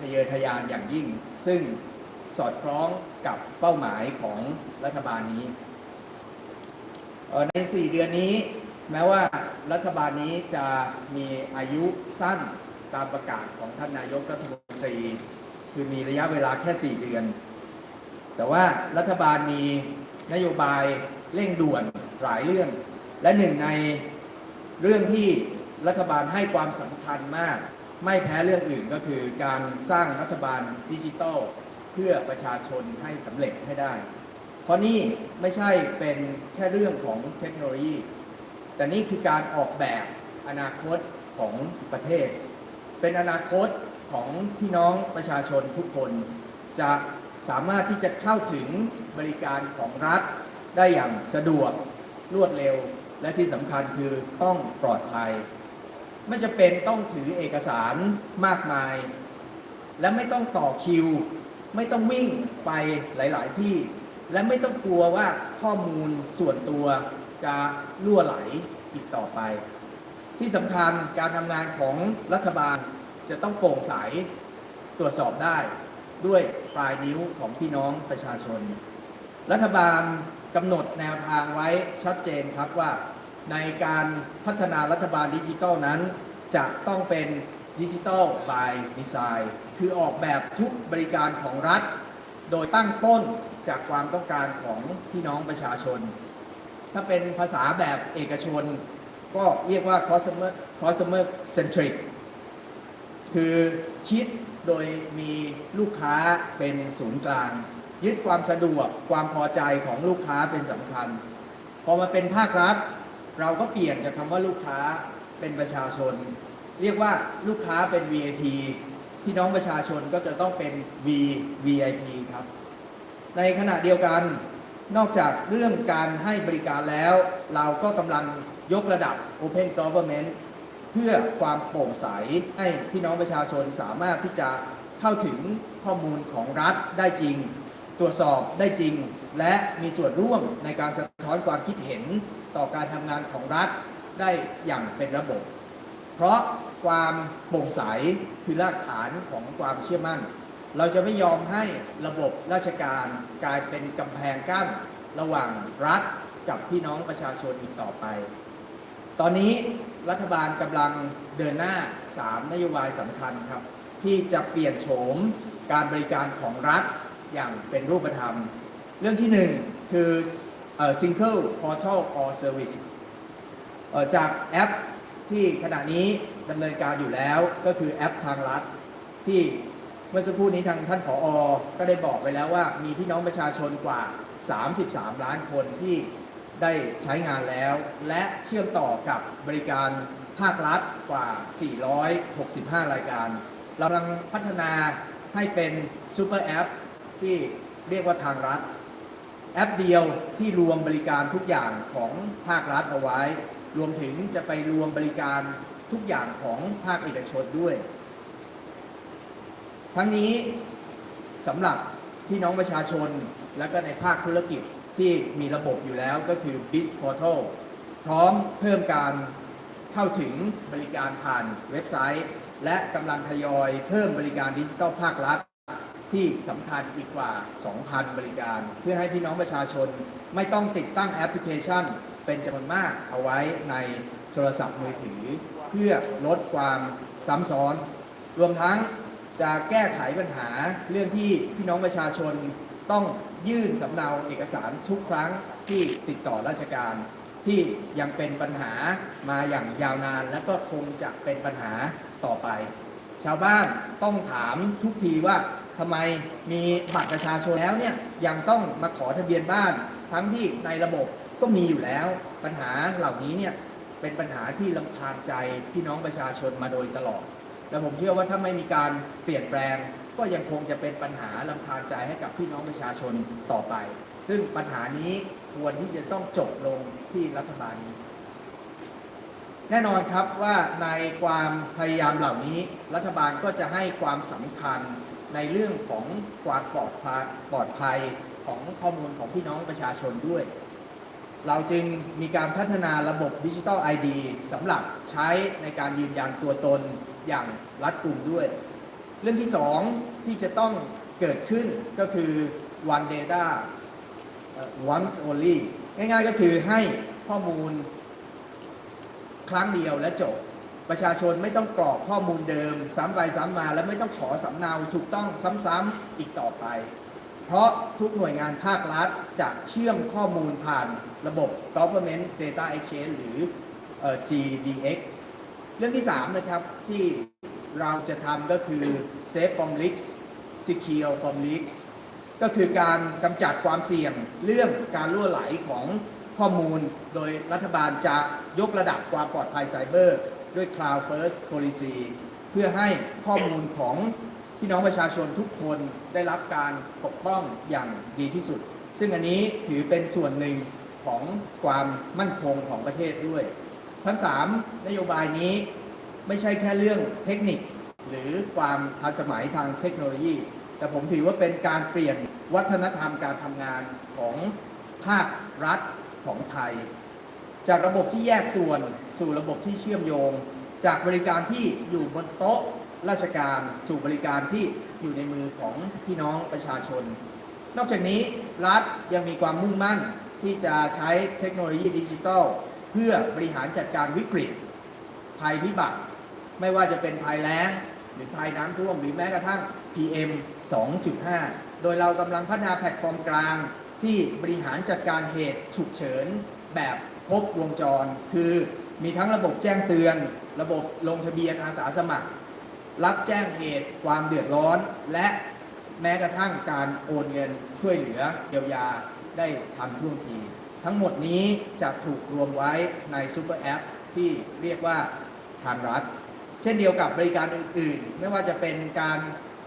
ทะเยอทะยานอย่างยิ่ง ซึ่งสอดคล้องกับเป้าหมายของรัฐบาลนี้ ใน 4 เดือนนี้ แม้ว่ารัฐบาลนี้จะมีอายุสั้นตามประกาศของท่านนายกรัฐมนตรี คือมีระยะเวลาแค่ 4 เดือน แต่ว่ารัฐบาลมีนโยบายเร่งด่วนหลายเรื่อง และหนึ่งในเรื่องที่รัฐบาลให้ความสำคัญมาก ไม่แพ้เรื่องอื่นก็คือการสร้างรัฐบาลดิจิทัลเพื่อประชาชนให้สำเร็จให้ได้ เพราะนี่ไม่ใช่เป็นแค่เรื่องของเทคโนโลยี แต่นี่คือการออกแบบอนาคตของประเทศ เป็นอนาคตของพี่น้องประชาชนทุกคนจะสามารถที่จะเข้าถึงบริการของรัฐได้อย่างสะดวกรวดเร็ว และที่สำคัญคือต้องปลอดภัย ไม่จะเป็นต้องถือเอกสารมากมาย และไม่ต้องต่อคิว ไม่ต้องวิ่งไปหลาย ๆ ที่ และไม่ต้องกลัวว่าข้อมูลส่วนตัวจะล่วไหลอีกต่อไป ที่สำคัญการทำงานของรัฐบาลจะต้องโปร่งใสตรวจสอบได้ด้วยปลายนิ้วของพี่น้องประชาชน รัฐบาลกำหนดแนวทางไว้ชัดเจนครับว่า ในการพัฒนารัฐบาลดิจิทัลนั้น จะต้องเป็นดิจิทัล by design คือออกแบบทุกบริการของรัฐ โดยตั้งต้นจากความต้องการของพี่น้องประชาชน ถ้าเป็นภาษาแบบเอกชน ก็เรียกว่า customer customer centric คือคิดโดยมีลูกค้าเป็นศูนย์กลาง ยึดความสะดวกความพอใจของลูกค้าเป็นสำคัญ พอมาเป็นภาครัฐ เราก็เปลี่ยนจากคำว่าลูกค้าเป็นประชาชน เรียกว่าลูกค้าเป็น VIP พี่น้องประชาชนก็จะต้องเป็น V VIP ครับ ในขณะเดียวกัน นอกจากเรื่องการให้บริการแล้ว เราก็กำลังยกระดับ Open Government เพื่อความโปร่งใสให้พี่น้องประชาชนสามารถที่จะเข้าถึงข้อมูลของรัฐได้จริง ตรวจสอบได้จริง และมีส่วนร่วมในการสะท้อนความคิดเห็นต่อการทำงานของรัฐได้อย่างเป็นระบบ เพราะความโปร่งใสคือรากฐานของความเชื่อมั่น เราจะไม่ยอมให้ระบบราชการกลายเป็นกำแพงกั้น ระหว่างรัฐกับพี่น้องประชาชนอีกต่อไป ตอนนี้รัฐบาลกำลังเดินหน้า 3 นโยบายสำคัญครับ ที่จะเปลี่ยนโฉมการบริการของรัฐอย่างเป็นรูปธรรม เรื่องที่1คือเอ่อ single portal or service จากแอปที่ขณะนี้ดำเนินการอยู่แล้วก็คือแอปทางรัฐ ที่เมื่อสักครู่นี้ทางท่านผออก็ได้บอกไปแล้วว่า มีพี่น้องประชาชนกว่า 33 ล้านคนที่ได้ใช้งานแล้ว และเชื่อมต่อกับบริการภาครัฐกว่า 465 รายการ เรากำลังพัฒนาให้เป็นซูเปอร์แอปที่เรียกว่าทางรัฐ แอปเดียวที่รวมบริการทุกอย่างของภาครัฐเอาไว้ รวมถึงจะไปรวมบริการทุกอย่างของภาคเอกชนด้วย ทั้งนี้สำหรับพี่น้องประชาชนและก็ในภาคธุรกิจที่มีระบบอยู่แล้วก็คือ b i z Portal พร้อมเพิ่มการเข้าถึงบริการผ่านเว็บไซต์ และกำลังทยอยเพิ่มบริการดิจิทัลภาครัฐ ที่สำคัญอีกกว่า 2,000 บริการ เพื่อให้พี่น้องประชาชนไม่ต้องติดตั้งแอปพลิเคชัน เป็นจำนวนมากเอาไว้ในโทรศัพท์มือถือ เพื่อลดความซ้ำซ้อน รวมทั้งจะแก้ไขปัญหาเรื่องที่พี่น้องประชาชนต้องยื่นสำเนาเอกสารทุกครั้งที่ติดต่อราชการ ที่ยังเป็นปัญหามาอย่างยาวนาน และก็คงจะเป็นปัญหาต่อไป ชาวบ้านต้องถามทุกทีว่า ทำไมมีบัตรประชาชนแล้วเนี่ยยังต้องมาขอทะเบียนบ้าน ทั้งที่ในระบบก็มีอยู่แล้ว ปัญหาเหล่านี้เนี่ยเป็นปัญหาที่ลำคาญใจพี่น้องประชาชนมาโดยตลอด และผมเชื่อว่าถ้าไม่มีการเปลี่ยนแปลง ก็ยังคงจะเป็นปัญหาลำคาญใจให้กับพี่น้องประชาชนต่อไป ซึ่งปัญหานี้ควรที่จะต้องจบลงที่รัฐบาลนี้ แน่นอนครับว่าในความพยายามเหล่านี้ รัฐบาลก็จะให้ความสำคัญ ในเรื่องของความปลอดภัยปลอดภัยของข้อมูลของพี่น้องประชาชนด้วย เราจึงมีการพัฒนาระบบดิจิทัล ID สำหรับใช้ในการยืนยันตัวตนอย่างรัดกุมด้วย เรื่องที่สองที่จะต้องเกิดขึ้นก็คือ one data once only ง่ายๆก็คือให้ข้อมูลครั้งเดียวและจบ ประชาชนไม่ต้องกรอกข้อมูลเดิม ซ้ำไปซ้ำมา และไม่ต้องขอสำเนาถูกต้องซ้ำๆอีกต่อไป เพราะทุกหน่วยงานภาครัฐจะเชื่อมข้อมูลผ่านระบบ Government Data Exchange หรือ GDX เรื่องที่ 3 นะครับที่เราจะทำก็คือ Safe from Leaks Secure from Leaks ก็คือการกำจัดความเสี่ยงเรื่องการล่วไหลของข้อมูล โดยรัฐบาลจะยกระดับความปลอดภัยไซเบอร์ ด้วย Cloud First Policy เพื่อให้ข้อมูลของพี่น้องประชาชนทุกคนได้รับการปกป้องอย่างดีที่สุด ซึ่งอันนี้ถือเป็นส่วนหนึ่งของความมั่นคงของประเทศด้วย ทั้ง 3 นโยบายนี้ไม่ใช่แค่เรื่องเทคนิค หรือความทันสมัยทางเทคโนโลยี แต่ผมถือว่าเป็นการเปลี่ยนวัฒนธรรมการทำงานของภาครัฐของไทย จากระบบที่แยกส่วนสู่ระบบที่เชื่อมโยง จากบริการที่อยู่บนโต๊ะราชการสู่บริการที่อยู่ในมือของพี่น้องประชาชน นอกจากนี้รัฐยังมีความมุ่งมั่นที่จะใช้เทคโนโลยีดิจิทัล เพื่อบริหารจัดการวิกฤต ภัยพิบัติ ไม่ว่าจะเป็นภัยแล้ง หรือภัยน้ำท่วมหรือแม้กระทั่ง PM 2.5 โดยเรากำลังพัฒนาแพลตฟอร์มกลางที่บริหารจัดการเหตุฉุกเฉินแบบ ครบวงจร คือมีทั้งระบบแจ้งเตือน ระบบลงทะเบียนอาสาสมัคร รับแจ้งเหตุความเดือดร้อน และแม้กระทั่งการโอนเงินช่วยเหลือเยียวยาได้ทันท่วงที ทั้งหมดนี้จะถูกรวมไว้ในซูเปอร์แอปที่เรียกว่าทางรัฐ เช่นเดียวกับบริการอื่นๆ ไม่ว่าจะเป็นการ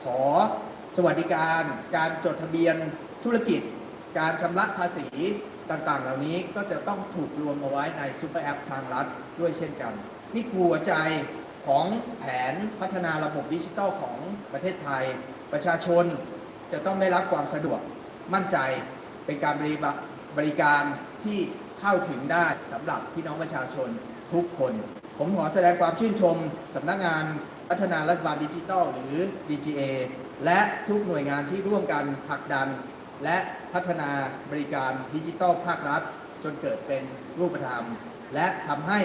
ขอสวัสดิการ การจดทะเบียนธุรกิจ การชำระภาษี ต่างๆ เหล่านี้ก็จะต้องถูกรวมเอาไว้ในซูเปอร์แอปทางรัฐด้วยเช่นกัน นี่คือหัวใจของแผนพัฒนาระบบดิจิทัลของประเทศไทย ประชาชนจะต้องได้รับความสะดวกมั่นใจเป็นการบริบริการที่เข้าถึงได้สำหรับพี่น้องประชาชนทุกคน ผมขอแสดงความชื่นชมสำนักงานพัฒนารัฐบาลดิจิทัลหรือ DGA และทุกหน่วยงานที่ร่วมกันผลักดัน และพัฒนาบริการดิจิทัลภาครัฐ จนเกิดเป็นรูปธรรม และทำให้